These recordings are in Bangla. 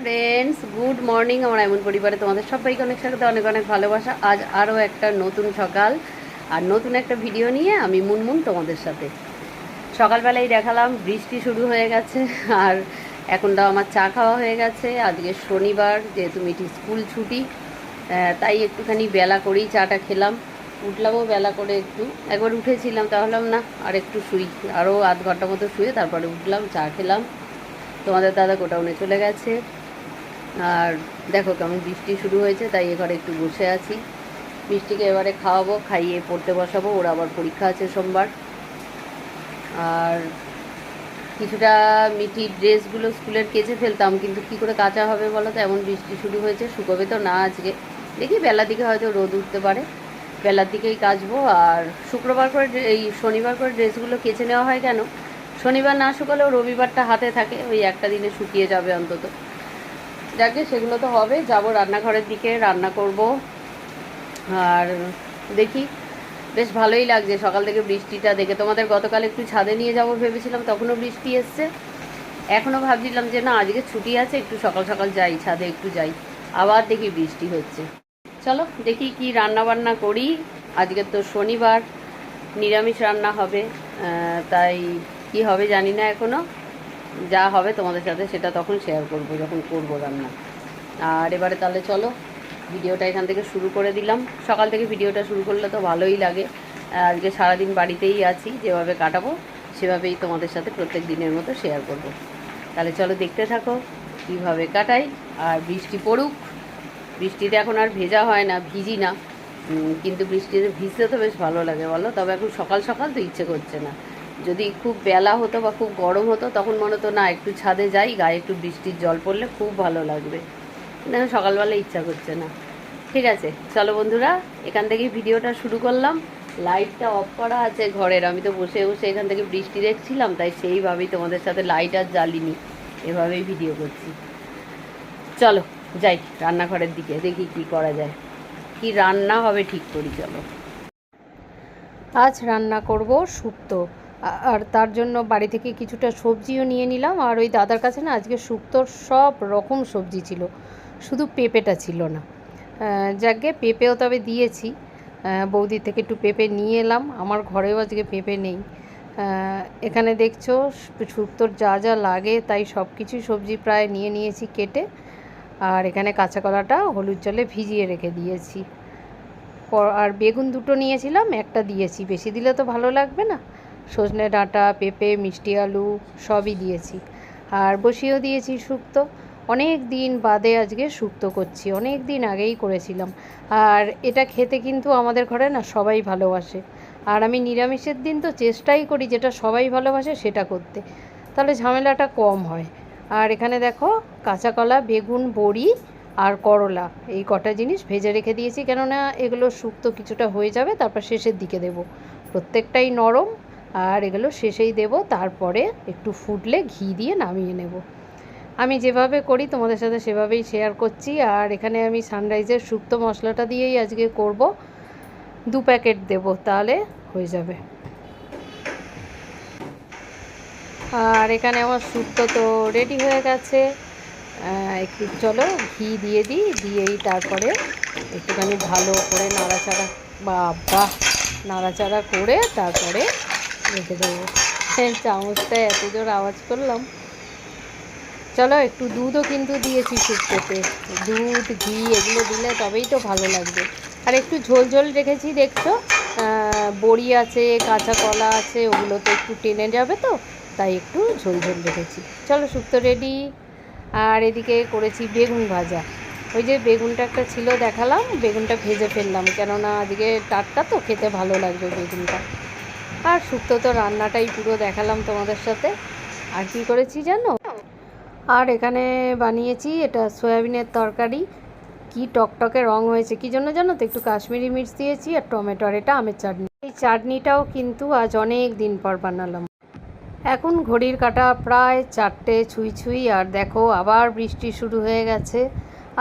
Friends, good morning. আমার এমন পরিবারে তোমাদের সবাইকে অনেক স্বাগত, অনেক অনেক ভালোবাসা। আজ আরও একটা নতুন সকাল আর নতুন একটা ভিডিও নিয়ে আমি মুনমুন তোমাদের সাথে। সকালবেলায় দেখালাম, বৃষ্টি শুরু হয়ে গেছে আর এখনটা আমার চা খাওয়া হয়ে গেছে। আজকে শনিবার, যেহেতু মিটি স্কুল ছুটি তাই একটুখানি বেলা করেই চাটা খেলাম। উঠলামও বেলা করে একটু। একবার উঠেছিলাম তাহলে না, আর একটু শুই। আরও আধ ঘণ্টা মতো শুয়ে তারপরে উঠলাম, চা খেলাম। তোমাদের দাদা গোটাউনে চলে গেছে। আর দেখো কেমন বৃষ্টি শুরু হয়েছে, তাই এ ঘরে একটু বসে আছি। বৃষ্টিকে এবারে খাওয়াবো, খাইয়ে পড়তে বসাবো, ওর আবার পরীক্ষা আছে সোমবার। আর কিছুটা মিঠি ড্রেসগুলো স্কুলের কেচে ফেলতাম, কিন্তু কি করে কাঁচা হবে বলো তো? এমন বৃষ্টি শুরু হয়েছে, শুকোবে তো না আজকে। দেখি বেলার দিকে হয়তো রোদ উঠতে পারে। বেলার দিকেই কাচবো, আর শুক্রবার করে এই শনিবার করে ড্রেসগুলো কেচে নেওয়া হয় কেন? শনিবার না শুকালেও রবিবারটা হাতে থাকে, ওই একটা দিনে শুকিয়ে যাবে অন্তত। যাকে সেগুলো তো হবে। যাব রান্নাঘরের দিকে, রান্না করব। আর দেখি, বেশ ভালোই লাগছে। সকাল থেকে বৃষ্টিটা দেখে তোমাদের গতকাল একটু ছাদে নিয়ে যাব ভেবেছিলাম, তখনও বৃষ্টি এসছে। এখনও ভাবছিলাম যে না, আজকে ছুটি আছে, একটু সকাল সকাল যাই, ছাদে একটু যাই। আবার দেখি বৃষ্টি হচ্ছে। চলো, দেখি কি রান্না বান্না করি। আজকে তো শনিবার, নিরামিষ রান্না হবে। তাই কি হবে জানি না এখনও। যা হবে তোমাদের সাথে সেটা তখন শেয়ার করব, যখন করব রান্না। আর এবারে তাহলে চলো, ভিডিওটা এখান থেকে শুরু করে দিলাম। সকাল থেকে ভিডিওটা শুরু করলে তো ভালোই লাগে। আজকে সারাদিন বাড়িতেই আছি, যেভাবে কাটাবো, সেভাবেই তোমাদের সাথে প্রত্যেক দিনের মতো শেয়ার করব। তাহলে চলো দেখতে থাকো কীভাবে কাটাই। আর বৃষ্টি পড়ুক, বৃষ্টিতে এখন আর ভেজা হয় না, ভিজি না। কিন্তু বৃষ্টিতে ভিজতে তো বেশ ভালো লাগে, বলো? তবে এখন সকাল সকাল তো ইচ্ছে করছে না। যদি খুব বেলা হতো বা খুব গরম হতো, তখন মনে হতো, না, একটু ছাদে যাই, গায়ে একটু বৃষ্টির জল পড়লে খুব ভালো লাগবে। কিন্তু সকালবেলা ইচ্ছা করছে না। ঠিক আছে, চলো বন্ধুরা, এখান থেকেই ভিডিওটা শুরু করলাম। লাইটটা অফ করা আছে ঘরের, আমি তো বসে বসে এখান থেকে বৃষ্টি দেখছিলাম, তাই সেইভাবেই তোমাদের সাথে লাইট আর জ্বালিনি, এভাবেই ভিডিও করছি। চলো, যাই, রান্নাঘরের দিকে, দেখি কি করা যায়। কি রান্না হবে ঠিক করি, চলো। আজ রান্না করব শুক্তো আর তার জন্য বাড়ি থেকে কিছুটা সবজিও নিয়ে নিলাম। আর ওই দাদার কাছে না আজকে শুক্তোর সব রকম সবজি ছিল। শুধু পেঁপেটা ছিল না। যাকগে পেঁপেও তবে দিয়েছি। বৌদি থেকে একটু পেঁপে নিয়ে এলাম। আমার ঘরেও আজকে পেঁপে নেই। এখানে দেখছ, শুক্তোর যা যা লাগে তাই সব কিছুই সবজি প্রায় নিয়ে নিয়েছি কেটে। আর এখানে কাঁচা কলাটা হলুদ জলে ভিজিয়ে রেখে দিয়েছি। আর বেগুন দুটো নিয়েছিলাম, একটা দিয়েছি। বেশি দিলে তো ভালো লাগবে না। সজনে ডাঁটা, পেঁপে, মিষ্টি আলু সবই দিয়েছি। আর বসিয়েও দিয়েছি শুক্তো অনেক দিন বাদে আজকে শুক্তো করছি। অনেক দিন আগেই করেছিলাম। আর এটা খেতে কিন্তু আমাদের ঘরে না সবাই ভালোবাসে। আর আমি নিরামিষের দিন তো চেষ্টাই করি যেটা সবাই ভালোবাসে সেটা করতে। তাহলে ঝামেলাটা কম হয়। আর এখানে দেখো কাঁচা কলা, বেগুন, বড়ি আর করলা। এই কটা জিনিস ভেজে রেখে দিয়েছি। কেননা এগুলো শুক্তো কিছুটা হয়ে যাবে, তারপর শেষের দিকে দেব। প্রত্যেকটাই নরম আর এগুলো শেষেই দেব, তারপরে একটু ফুটলে ঘি দিয়ে নামিয়ে নেব। আমি যেভাবে করি, তোমাদের সাথে সেভাবেই শেয়ার করছি। আর এখানে আমি সানরাইজের শুক্তো মশলাটা দিয়েই আজকে করব। দু প্যাকেট দেব, তাহলে হয়ে যাবে। আর এখানে আমার শুক্তো তো রেডি হয়ে গেছে। একটু চলো ঘি দিয়ে দিই, দিয়েই তারপরে একটুখানি ভালো করে নাড়াচাড়া বাবা নাড়াচাড়া করে তারপরে রেখে দেবো চামচটা এত জোর আওয়াজ করলাম। চলো, একটু দুধও কিন্তু দিয়েছি শুক্তোতে। দুধ, ঘি এগুলো দিলে তবেই তো ভালো লাগবে। আর একটু ঝোল ঝোল রেখেছি, দেখছ? বড়ি আছে, কাঁচা কলা আছে, ওগুলো তো একটু টেনে যাবে তো, তাই একটু ঝোল ঝোল রেখেছি। চলো, শুক্তো রেডি। আর এদিকে করেছি বেগুন ভাজা। ওই যে বেগুনটা একটা ছিল, দেখালাম, বেগুনটা ভেজে ফেললাম। কেননা আজকে টাটকা তো, খেতে ভালো লাগবে বেগুনটা। আর শুক্তো তো রান্নাটাই পুরো দেখালাম তোমাদের সাথে। আর কি করেছি জানো? আর এখানে বানিয়েছি এটা সয়াবিনের তরকারি। কি টকটকে রং হয়েছে, কি জন্য জানো তো? একটু কাশ্মীরি মির্চ দিয়েছি আর টমেটো আর এটা আমের চাটনি। এই চাটনিটাও কিন্তু আজ অনেক দিন পর বানালাম। এখন ঘড়ির কাটা প্রায় চারটে ছুঁই ছুঁই, আর দেখো আবার বৃষ্টি শুরু হয়ে গেছে।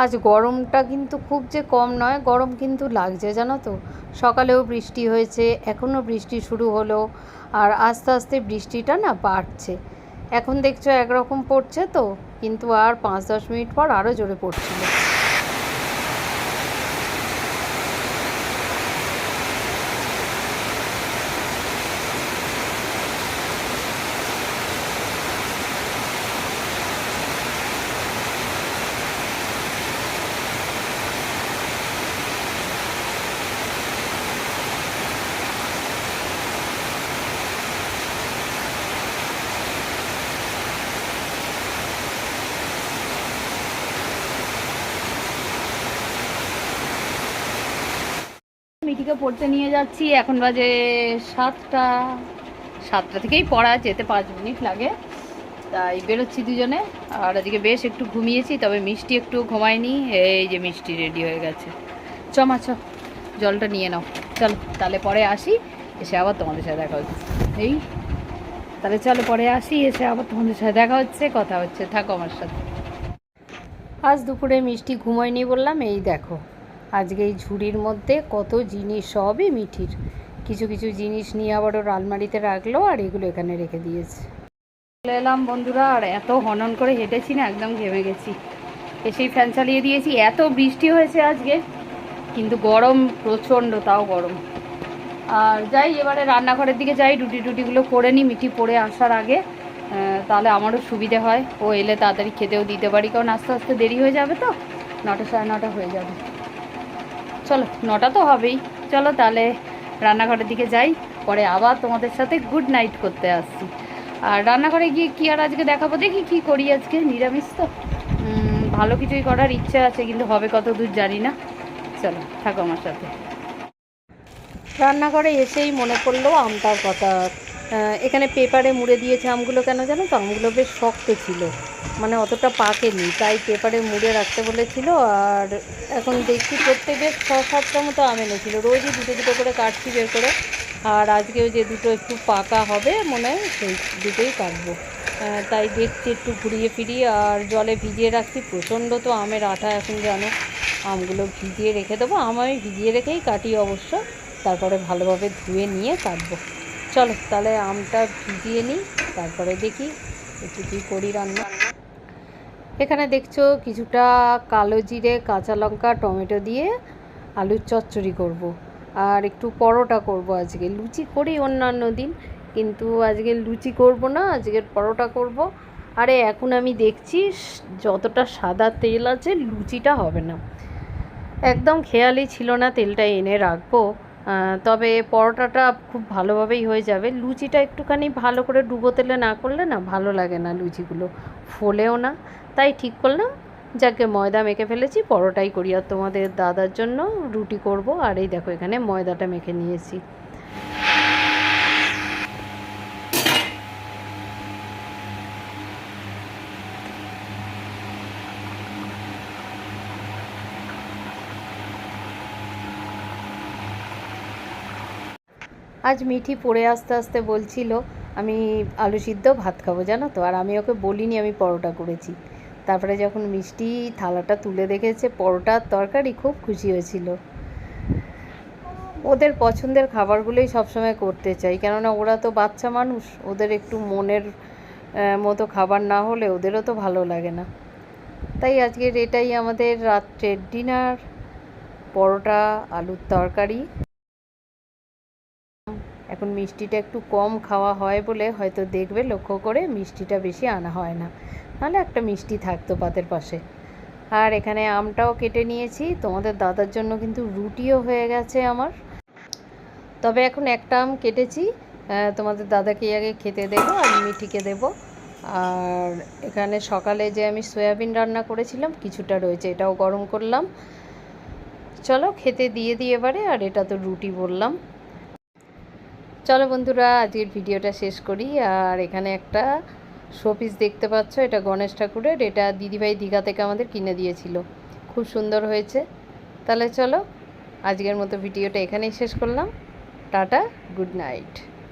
আজ গরমটা কিন্তু খুব যে কম নয়, গরম কিন্তু লাগছে, জানো তো। সকালেও বৃষ্টি হয়েছে, এখনও বৃষ্টি শুরু হলো, আর আস্তে আস্তে বৃষ্টিটা না বাড়ছে। এখন দেখছ একরকম পড়ছে তো, কিন্তু আর পাঁচ দশ মিনিট পর আরও জোরে পড়ছিল। মিঠিকে পড়তে নিয়ে যাচ্ছি। এখন বাজে সাতটা সাতটা থেকেই পড়া, যেতে পাঁচ মিনিট লাগে। তাই বেরোচ্ছি দুজনে। আর আজকে বেশ একটু ঘুমিয়েছি, তবে মিষ্টি একটু ঘুমায়নি। এই যে মিষ্টি রেডি হয়ে গেছে। চ মা, চ। জলটা নিয়ে নাও। চলো, তাহলে পরে আসি। এসে আবার তোমাদের সাথে দেখা হচ্ছে। এই, তাহলে চলো পরে আসি। এসে আবার তোমাদের সাথে দেখা হচ্ছে, কথা হচ্ছে। থাকো আমার সাথে। আজ দুপুরে মিষ্টি ঘুমোয়নি বললাম, এই দেখো। আজকে এই ঝুড়ির মধ্যে কত জিনিস সবই মিঠির। কিছু কিছু জিনিস নিয়ে আবার ওর আলমারিতে রাখল আর এগুলো এখানে রেখে দিয়েছে। চলে এলাম বন্ধুরা, আর এত হনন করে হেঁটেছি না, একদম ঘেমে গেছি। এসেই ফ্যান চালিয়ে দিয়েছি। এত বৃষ্টি হয়েছে আজকে, কিন্তু গরম প্রচণ্ড, তাও গরম। আর যাই, এবারে রান্নাঘরের দিকে যাই রুটি টুটিগুলো করে নিই, মিঠি পড়ে আসার আগে। তাহলে আমারও সুবিধে হয়। ও এলে তাড়াতাড়ি খেতেও দিতে পারি, কারণ আস্তে আস্তে দেরি হয়ে যাবে তো, নটা সাড়ে নটা হয়ে যাবে। চলো, নটা তো হবেই। চলো তাহলে রান্নাঘরের দিকে যাই, পরে আবার তোমাদের সাথে গুড নাইট করতে আসছি। আর রান্নাঘরে গিয়ে কি আর আজকে দেখাবো? দেখি কি করি আজকে, নিরামিষ তো। ভালো কিছুই করার ইচ্ছা আছে, কিন্তু হবে কত দূর জানি না। চলো, থাকো আমার সাথে। রান্নাঘরে এসেই মনে পড়ল আমটার কথা। এখানে পেপারে মুড়ে দিয়েছে আমগুলো কেন জানো তো? আমগুলো বেশ শক্ত ছিল। মানে অতটা পাকেনি। তাই পেপারে মুড়ে রাখতে বলেছিল আর এখন দেখছি প্রত্যেক বেশ ছ সাতটা মতো আম এনেছিল। রোজই দুটো দুটো করে কাটছি বের করে। আর আজকেও যে দুটো একটু পাকা হবে মনে হয়, সেই দুটোই কাটবো। তাই দেখছি একটু ঘুরিয়ে ফিরিয়ে আর জলে ভিজিয়ে রাখছি। প্রচণ্ড তো আমের আঠা এখন জানো আমগুলো ভিজিয়ে রেখে দেবো। আম আমি ভিজিয়ে রেখেই কাটি অবশ্য। তারপরে ভালোভাবে ধুয়ে নিয়ে কাটবো। চলো, তাহলে আমটা ভিজিয়ে নিই, তারপরে দেখি একটু কী করি রান্না। এখানে দেখছ কিছুটা কালো জিরে, কাঁচা লঙ্কা, টমেটো দিয়ে আলুর চচ্চড়ি করব। আর একটু পরোটা করব আজকে। লুচি করি অন্যান্য দিন, কিন্তু আজকে লুচি করব না, আজকের পরোটা করব। আরে, এখন আমি দেখছি যতটা সাদা তেল আছে, লুচিটা হবে না। একদম খেয়ালই ছিল না তেলটা এনে রাখব। তবে পরোটাটা খুব ভালোভাবেই হয়ে যাবে। লুচিটা একটুখানি ভালো করে ডুবো তেলে না করলে না ভালো লাগে না লুচিগুলো। ফোলেও না। তাই ঠিক করলাম, যাকে ময়দা মেখে ফেলেছি, পরোটাই করি। আর তোমাদের দাদার জন্য রুটি করব। আর এই দেখো এখানে ময়দাটা মেখে নিয়েছি। আজ মিঠি পড়ে আসতে আসতে বলছিল, আমি আলু সিদ্ধ ভাত খাব, জানো তো? আর আমি ওকে বলিনি আমি পরোটা করেছি। তারপরে যখন মিষ্টি থালাটা তুলে দেখেছে, পরোটার তরকারি খুব খুশি হয়েছিল। ওদের পছন্দের খাবারগুলোই সবসময় করতে চাই, কেননা ওরা তো বাচ্চা মানুষ, ওদের একটু মনের মতো খাবার না হলে ওদেরও তো ভালো লাগে না। তাই আজকের এটাই আমাদের রাত্রের ডিনার, পরোটা, আলুর তরকারি। এখন মিষ্টিটা একটু কম খাওয়া হয় বলে হয়তো দেখবে, লক্ষ্য করে মিষ্টিটা বেশি আনা হয় না। নাহলে একটা মিষ্টি থাকতো পাতের পাশে। আর এখানে আমটাও কেটে নিয়েছি। তোমাদের দাদার জন্য কিন্তু রুটিও হয়ে গেছে আমার। তবে এখন একটা আম কেটেছি। তোমাদের দাদাকে আগে খেতে দেবো, আর মিঠিকে দেবো। আর এখানে সকালে যে আমি সয়াবিন রান্না করেছিলাম, কিছুটা রয়েছে, এটাও গরম করলাম। চলো খেতে দিয়ে দিয়ে এবারে, আর এটা তো রুটি বললাম। চলো বন্ধুরা, আজকের ভিডিওটা শেষ করি। আর এখানে একটা শোপিস দেখতে পাচ্ছ, এটা গণেশ ঠাকুরের। এটা দিদিভাই দীঘা থেকে আমাদের কিনে দিয়েছিল। খুব সুন্দর হয়েছে। তাহলে চলো, আজকের মতো ভিডিওটা এখানেই শেষ করলাম। Tata, good night.